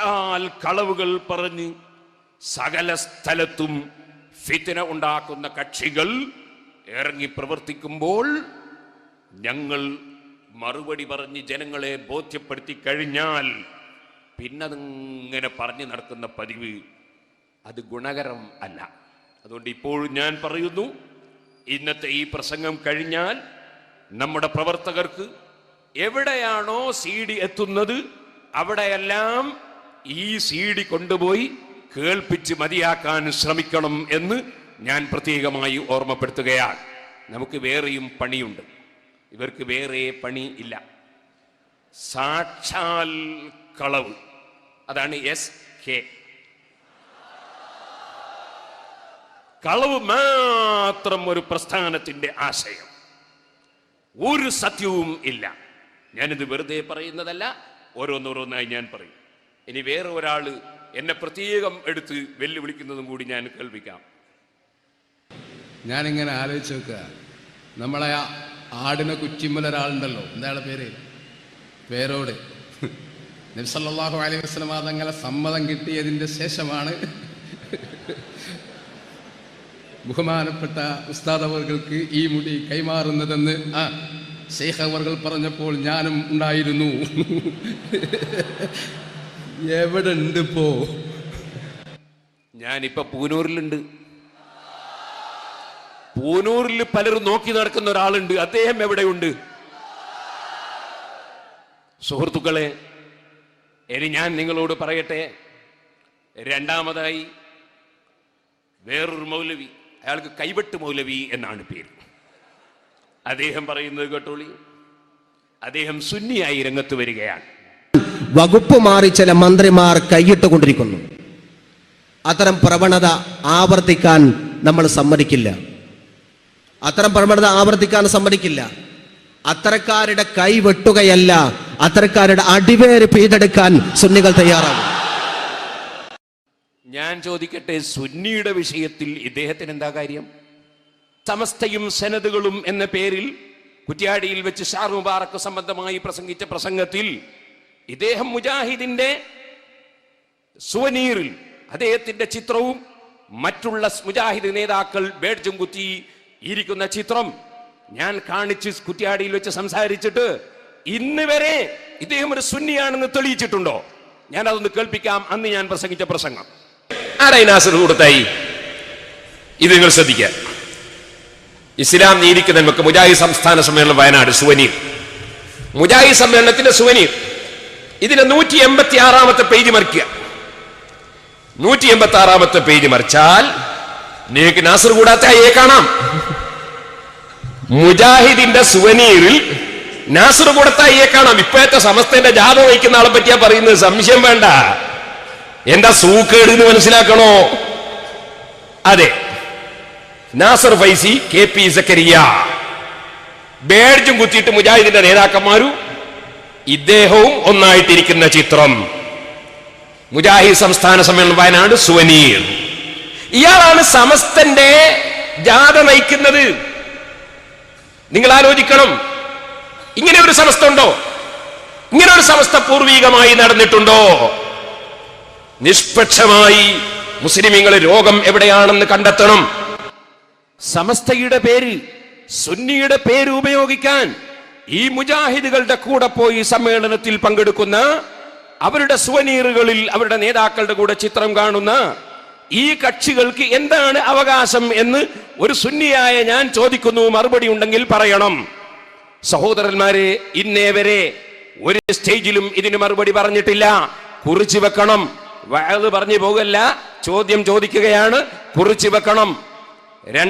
സാക്ഷാൽ കളവുകൾ പറഞ്ഞ് സകല സ്ഥലത്തും ഫിത്തിന ഉണ്ടാക്കുന്ന കക്ഷികൾ ഇറങ്ങി പ്രവർത്തിക്കുമ്പോൾ ഞങ്ങൾ മറുപടി പറഞ്ഞ് ജനങ്ങളെ ബോധ്യപ്പെടുത്തി കഴിഞ്ഞാൽ പിന്നതിങ്ങനെ പറഞ്ഞു നടക്കുന്ന പതിവ് അത് ഗുണകരം അല്ല. അതുകൊണ്ട് ഇപ്പോഴും ഞാൻ പറയുന്നു ഇന്നത്തെ ഈ പ്രസംഗം കഴിഞ്ഞാൽ നമ്മുടെ പ്രവർത്തകർക്ക് എവിടെയാണോ സി ഡി എത്തുന്നത് അവിടെയെല്ലാം ഈ സി ഡി കൊണ്ടുപോയി കേൾപ്പിച്ച് മതിയാക്കാൻ ശ്രമിക്കണം എന്ന് ഞാൻ പ്രത്യേകമായി ഓർമ്മപ്പെടുത്തുകയാണ്. നമുക്ക് വേറെയും പണിയുണ്ട്. ഇവർക്ക് വേറെ പണി ഇല്ല. സാക്ഷാൽ കളവ്. അതാണ് എസ് കെ കളവ് മാത്രം ഒരു പ്രസ്ഥാനത്തിന്റെ ആശയം. ഒരു സത്യവും ഇല്ല. ഞാനിത് വെറുതെ പറയുന്നതല്ല ഓരോന്നോരോന്നായി ഞാൻ പറയും. ഇനി വേറെ ഒരാൾ എന്നെ പ്രത്യേകം എടുത്ത് വെല്ലുവിളിക്കുന്നതും കൂടി ഞാൻ കേൾപ്പിക്കാം ഞാനിങ്ങനെ ആലോചിച്ച് നോക്കുക. നമ്മളെ ആടിനെ കുറ്റിമ്മൽ ഒരാളുണ്ടല്ലോ. എന്താണ് പേര്? പേരോട്. നബ്സല്ലാഹു അലൈഹി വസ്ലം തങ്ങളെ സമ്മതം കിട്ടിയതിന്റെ ശേഷമാണ് ബഹുമാനപ്പെട്ട ഉസ്താദ് അവർക്ക് ഈ മുടി കൈമാറുന്നതെന്ന് ആ ഷെയ്ഖ് അവർ പറഞ്ഞപ്പോൾ ഞാനും ഉണ്ടായിരുന്നു. എവിടെ ഉണ്ട് ഇപ്പോ? ഞാനിപ്പോ പൂനൂരിലുണ്ട്. പൂനൂരിൽ പലരും നോക്കി നടക്കുന്ന ഒരാളുണ്ട്. അദ്ദേഹം എവിടെയുണ്ട്? സുഹൃത്തുക്കളെ ഇനി ഞാൻ നിങ്ങളോട് പറയട്ടെ. രണ്ടാമതായി വേറൊരു മൗലവി. അയാൾക്ക് കൈവെട്ട് മൗലവി എന്നാണ് പേര്. അദ്ദേഹം പറയുന്നത് കേട്ടോളി. അദ്ദേഹം സുന്നിയായി രംഗത്ത് വരികയാണ്. വകുപ്പ് മാറി ചില മന്ത്രിമാർ കൈയിട്ടുകൊണ്ടിരിക്കുന്നു. അത്തരം പ്രവണത ആവർത്തിക്കാൻ നമ്മൾ സമ്മതിക്കില്ല. അത്തരം പ്രവണത ആവർത്തിക്കാൻ സമ്മതിക്കില്ല. അത്തരക്കാരുടെ കൈ വെട്ടുകയല്ല അത്തരക്കാരുടെ അടിവേര് പെയ്തെടുക്കാൻ സുന്നികൾ തയ്യാറാകും. ഞാൻ ചോദിക്കട്ടെ സുന്നിയുടെ വിഷയത്തിൽ ഇദ്ദേഹത്തിന് എന്താ കാര്യം? സമസ്തയും സെനതുകളും എന്ന പേരിൽ കുറ്റ്യാടിയിൽ വെച്ച് ഷാർ മുബാറക്ക് സംബന്ധമായി പ്രസംഗിച്ച പ്രസംഗത്തിൽ ഇദ്ദേഹം മുജാഹിദിന്റെ സുവനീറിൽ അദ്ദേഹത്തിന്റെ ചിത്രവും മറ്റുള്ള മുജാഹിദ് നേതാക്കൾ ബേഡ്ജും കുത്തി ഇരിക്കുന്ന ചിത്രം ഞാൻ കാണിച്ച് കുറ്റിയാടിയിൽ വെച്ച് സംസാരിച്ചിട്ട് ഇന്ന് വരെ ഇദ്ദേഹം ഒരു സുന്നിയാണെന്ന് തെളിയിച്ചിട്ടുണ്ടോ? ഞാൻ അതൊന്ന് കേൾപ്പിക്കാം. അന്ന് ഞാൻ പ്രസംഗിച്ച പ്രസംഗം. ആരായി നാസർ കൊടുത്തായി ഇത് നിങ്ങൾ ശ്രദ്ധിക്കുക. ഇസ്ലാം നീതിക്ക് നമുക്ക് മുജാഹിദ് സംസ്ഥാന സമ്മേളനം വയനാട് സുവനീർ. മുജാഹിദ് സമ്മേളനത്തിന്റെ സുവനീർ. ഇതിന്റെ നൂറ്റി എൺപത്തി ആറാമത്തെ പേജ് മറിക്കുക. നൂറ്റി എൺപത്തി ആറാമത്തെ പേജ് മറിച്ചാൽ നിങ്ങൾക്ക് നാസർ കൂടാത്തയെ കാണാം. മുജാഹിദിന്റെ സുവനീറിൽ നാസർ കൂടത്തായിയെ കാണാം. ഇപ്പോഴത്തെ സമസ്തന്റെ ജാഥ വഹിക്കുന്ന ആളെ പറ്റിയാ പറയുന്നത് സംശയം വേണ്ട. എന്താ സൂക്കേട് എന്ന് മനസ്സിലാക്കണോ? അതെ. Nasar Faizy K P Zakariya. ബേഡ്ജും കുത്തിയിട്ട് മുജാഹിദിന്റെ നേതാക്കന്മാരും ഇദ്ദേഹവും ഒന്നായിട്ടിരിക്കുന്ന ചിത്രം. മുജാഹിദ് സംസ്ഥാന സമ്മേളനം വയനാട് സുവനീർ. ഇയാളാണ് സമസ്തന്റെ ജാഥ നയിക്കുന്നത്. നിങ്ങൾ ആലോചിക്കണം ഇങ്ങനെ ഒരു സമസ്ത ഉണ്ടോ ഇങ്ങനെ ഒരു സമസ്ത പൂർവീകമായി നടന്നിട്ടുണ്ടോ? നിഷ്പക്ഷമായി മുസ്ലിം രോഗം എവിടെയാണെന്ന് കണ്ടെത്തണം. സമസ്തയുടെ പേര് സുന്നിയുടെ പേര് ഉപയോഗിക്കാൻ ഈ മുജാഹിദുകളുടെ കൂടെ പോയി സമ്മേളനത്തിൽ പങ്കെടുക്കുന്ന അവരുടെ സുവനീറുകളിൽ അവരുടെ നേതാക്കളുടെ കൂടെ ചിത്രം കാണുന്ന ഈ കക്ഷികൾക്ക് എന്താണ് അവകാശം എന്ന് ഒരു സുന്നിയായ ഞാൻ ചോദിക്കുന്നു മറുപടി ഉണ്ടെങ്കിൽ പറയണം. സഹോദരന്മാരെ ഇന്നേ വരെ ഒരു സ്റ്റേജിലും ഇതിന് മറുപടി പറഞ്ഞിട്ടില്ല. കുറിച്ചു വെക്കണം. വയത് പറഞ്ഞു പോകല്ല. ചോദ്യം ചോദിക്കുകയാണ്. കുറിച്ചു വെക്കണം.